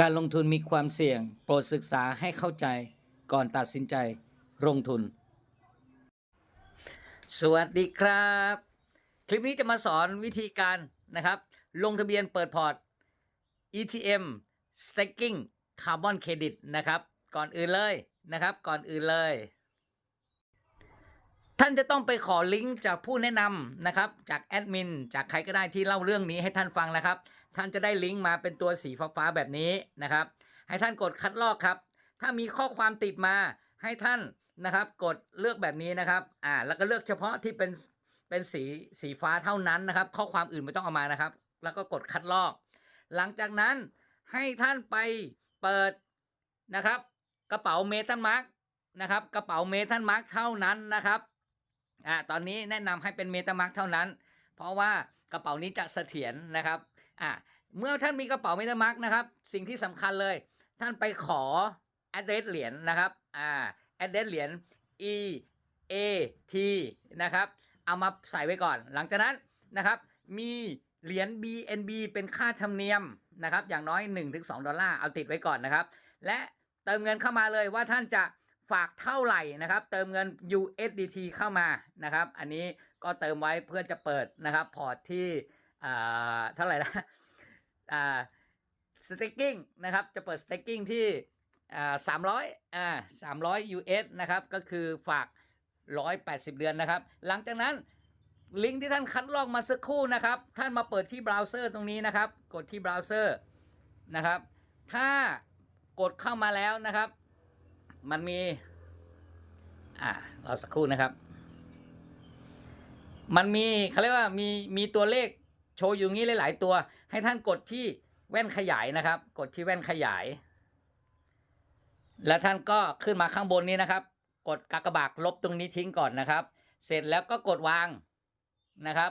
การลงทุนมีความเสี่ยง โปรดศึกษาให้เข้าใจก่อนตัดสินใจลงทุน สวัสดีครับ คลิปนี้จะมาสอนวิธีการนะครับ ลงทะเบียนเปิดพอร์ต ETM staking carbon credit นะครับ ก่อนอื่นเลยนะครับ ก่อนอื่นเลย ท่านจะต้องไปขอลิงก์จากผู้แนะนำนะครับ จากแอดมินจากใครก็ได้ที่เล่าเรื่องนี้ให้ท่านฟังนะครับ ท่านจะได้ลิงก์มาเป็นตัวสีฟ้าๆแบบนี้นะครับ ให้ท่านกดคัดลอกครับ ถ้ามีข้อความติดมาให้ท่านนะครับ กดเลือกแบบนี้นะครับ อ่า แล้วก็เลือกเฉพาะที่เป็นเป็นสีสีฟ้าเท่านั้นนะครับ ข้อความอื่นไม่ต้องเอามานะครับ แล้วก็กดคัดลอก หลังจากนั้นให้ท่านไปเปิดนะครับ กระเป๋าเมทัลมาร์กนะครับ กระเป๋าเมทัลมาร์กเท่านั้นนะครับอ่าตอนนี้แนะนำให้เป็นเมตามาร์กเท่านั้น เพราะว่ากระเป๋านี้จะเสถียรนะครับ อ่าเมื่อท่านมีกระเป๋าเมตามาร์กนะครับ สิ่งที่สำคัญเลย ท่านไปขอ address เหรียญนะครับอ่า address เหรียญ e a t นะครับ เอามาใส่ไว้ก่อน หลังจากนั้นนะครับ มีเหรียญ BNB เป็นค่าธรรมเนียมนะครับ อย่างน้อย 1-2 ดอลลาร์ เอาติดไว้ก่อนนะครับ และเติมเงินเข้ามาเลยว่าท่านจะฝากเท่าไหร่นะครับ เติมเงิน USDT เข้ามานะครับ อันนี้ก็เติมไว้เพื่อจะเปิดนะครับ พอร์ตที่ อ่าเท่าไหร่นะอ่า staking นะครับ จะเปิด staking ที่อ่าสามร้อยอ่าสามร้อย US นะครับ ก็คือฝาก180เดือนนะครับ หลังจากนั้นลิงก์ที่ท่านคัดลอกมาสักครู่นะครับ ท่านมาเปิดที่เบราว์เซอร์ตรงนี้นะครับ กดที่เบราว์เซอร์นะครับ ถ้ากดเข้ามาแล้วนะครับ มันมี อ่าเราสักครู่นะครับ มันมีเขาเรียกว่ามีมีตัวเลข โชว์อยู่งี้หลาย ๆ ตัว ให้ท่านกดที่แว่นขยายนะครับ กดที่แว่นขยาย และท่านก็ขึ้นมาข้างบนนี้นะครับ กดกากบาทลบตรงนี้ทิ้งก่อนนะครับ เสร็จแล้วก็กดวางนะครับ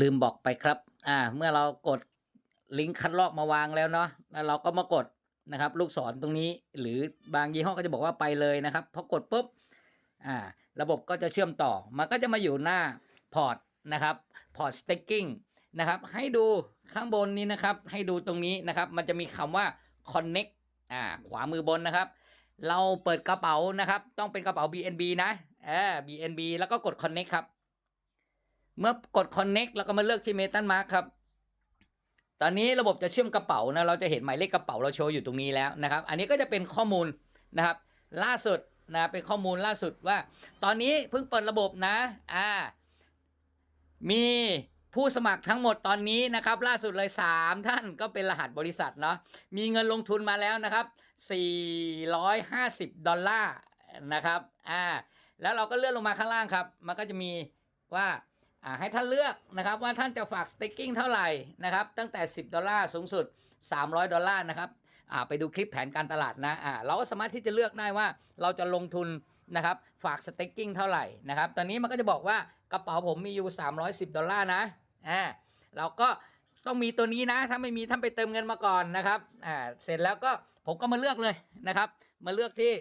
ลืมบอกไปครับ อ่า เมื่อเรากดลิงก์คัดลอกมาวางแล้วเนาะแล้วเราก็มากดนะครับ ลูกศรตรงนี้ หรือบางยี่ห้อก็จะบอกว่าไปเลยนะครับพอกดปุ๊บอ่าระบบก็จะเชื่อมต่อ มันก็จะมาอยู่หน้าพอร์ตนะครับพอร์ต staking นะครับ ให้ดูข้างบนนี้นะครับ ให้ดูตรงนี้นะครับ มันจะมีคำว่า connect อ่า ขวามือบนนะครับ เราเปิดกระเป๋านะครับ ต้องเป็นกระเป๋า BNB นะเออ BNB แล้วก็กด connect ครับ เมื่อกด connect แล้วก็มาเลือกที่ MetaMask ครับ ตอนนี้ระบบจะเชื่อมกระเป๋านะ เราจะเห็นหมายเลขกระเป๋าเราโชว์อยู่ตรงนี้แล้วนะครับ อันนี้ก็จะเป็นข้อมูลนะครับ ล่าสุดนะเป็นข้อมูลล่าสุดว่า ตอนนี้เพิ่งเปิดระบบนะ อ่า มี ผู้สมัครทั้งหมดตอนนี้นะครับล่าสุดเลย 3 ท่านก็เป็นรหัสบริษัทเนาะมีเงินลงทุนมาแล้วนะครับ 450 ดอลลาร์นะครับอ่าแล้วเราก็เลื่อนลงมาข้างล่างครับ มันก็จะมีว่าอ่าให้ท่านเลือกนะครับว่าท่านจะฝาก staking เท่าไหร่นะครับตั้งแต่ 10 ดอลลาร์สูงสุด 300 ดอลลาร์นะครับอ่าไปดูคลิปแผนการตลาดนะอ่าเราก็สามารถที่จะเลือกได้ว่าเราจะลงทุนนะครับฝาก staking เท่าไหร่นะครับ ตอนนี้มันก็จะบอกว่ากระเป๋าผมมีอยู่ 310 ดอลลาร์นะ อ่าเราก็ต้องมีตัวนี้นะ ถ้าไม่มีท่านไปเติมเงินมาก่อนนะครับอ่าเสร็จแล้วก็ผมก็มาเลือกเลยนะครับ มาเลือกที่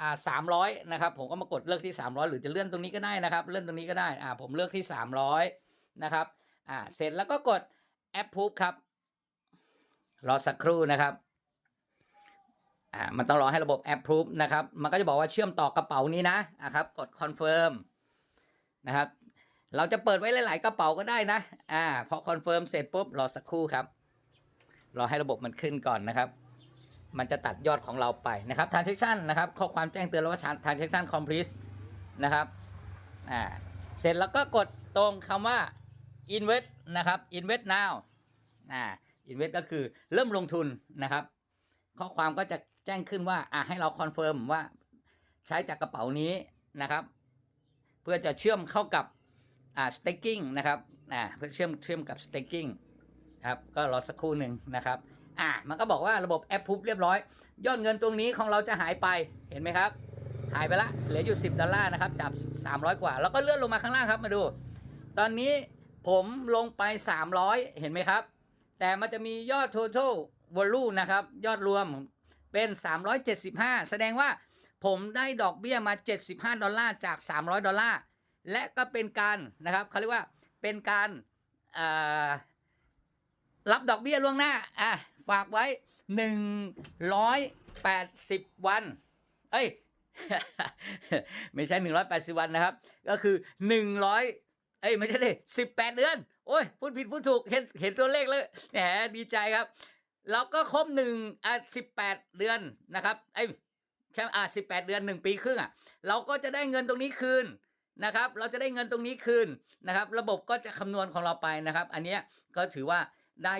อ่าสามร้อยนะครับผมก็มากดเลือกที่ 300 หรือจะเลื่อนตรงนี้ก็ได้นะครับ เลื่อนตรงนี้ก็ได้อ่าผมเลือกที่ 300 นะครับอ่าเสร็จแล้วก็กด approve ครับรอสักครู่นะครับอ่ามันต้องรอให้ระบบ approve นะครับ มันก็จะบอกว่าเชื่อมต่อกระเป๋านี้นะอะครับ กด confirm นะครับ เราจะเปิดไว้หลาย ๆ กระเป๋าก็ได้นะ อ่า พอ confirm เสร็จปุ๊บ รอสักครู่ครับ รอให้ระบบมันขึ้นก่อนนะครับ มันจะตัดยอดของเราไปนะครับ transaction นะครับ ข้อความแจ้งเตือนแล้วว่า transaction complete นะครับ อ่า เสร็จแล้วก็กดตรงคำว่า invest นะครับ invest now อ่า invest ก็คือเริ่มลงทุนนะครับ ข้อความก็จะแจ้งขึ้นว่า อ่าให้เราคอนเฟิร์มว่าใช้จากกระเป๋านี้นะครับ เพื่อจะเชื่อมเข้ากับ อ่า staking นะครับอ่าเพื่อเชื่อมเชื่อมกับ staking ครับก็รอสักครู่หนึ่งนะครับอ่ามันก็บอกว่าระบบแอปพุบเรียบร้อย ยอดเงินตรงนี้ของเราจะหายไปเห็นไหมครับ หายไปละเหลืออยู่ 10 ดอลลาร์นะครับจาก 300 กว่า แล้วก็เลื่อนลงมาข้างล่างครับมาดู ตอนนี้ผมลงไป 300 เห็นไหมครับ แต่มันจะมียอด total volume นะครับ ยอดรวมเป็น 375 แสดงว่าผมได้ดอกเบี้ยมา 75 ดอลลาร์จาก 300 ดอลลาร์ และก็เป็นการนะครับเขาเรียกว่าเป็นการรับดอกเบี้ยล่วงหน้าอะฝากไว้ 180 วัน เอ้ย ไม่ใช่ 180 วันนะครับ ก็คือ 100 เอ้ย ไม่ใช่ดิ18 เดือน โอ้ย พูดผิดพูดถูก เห็นเห็นตัวเลขเลยแหมดีใจครับ เราก็ครบหนึ่งอะ18 เดือนนะครับ ไอ้ยใช่อะ18 เดือน 1 ปีครึ่งอะ เราก็จะได้เงินตรงนี้คืน นะครับ เราจะได้เงินตรงนี้คืนนะครับ ระบบก็จะคำนวณของเราไปนะครับ อันนี้ก็ถือว่าได้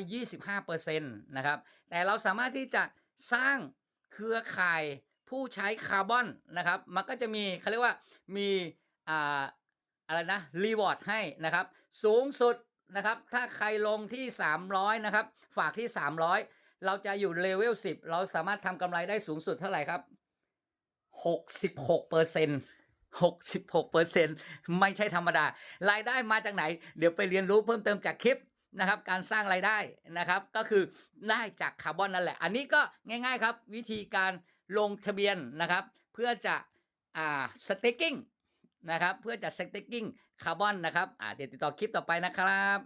25%นะครับ แต่เราสามารถที่จะสร้างเครือข่ายผู้ใช้คาร์บอนนะครับ มันก็จะมีเขาเรียกว่ามีอ่าอะไรนะรีวอร์ดให้นะครับ สูงสุดนะครับ ถ้าใครลงที่ 300 นะครับ ฝากที่ 300 เราจะอยู่เลเวล10 เราสามารถทำกำไรได้สูงสุดเท่าไหร่ครับ 66เปอร์เซ็นต์ 66เปอร์เซ็นต์ไม่ใช่ธรรมดา รายได้มาจากไหน เดี๋ยวไปเรียนรู้เพิ่มเติมจากคลิปนะครับ การสร้างรายได้นะครับ ก็คือได้จากคาร์บอนนั่นแหละ อันนี้ก็ง่ายๆครับ วิธีการลงทะเบียนนะครับ เพื่อจะอ่าสเต็กกิ้งนะครับ เพื่อจะสเต็กกิ้งคาร์บอนนะครับอ่าเดี๋ยวติดต่อคลิปต่อไปนะครับ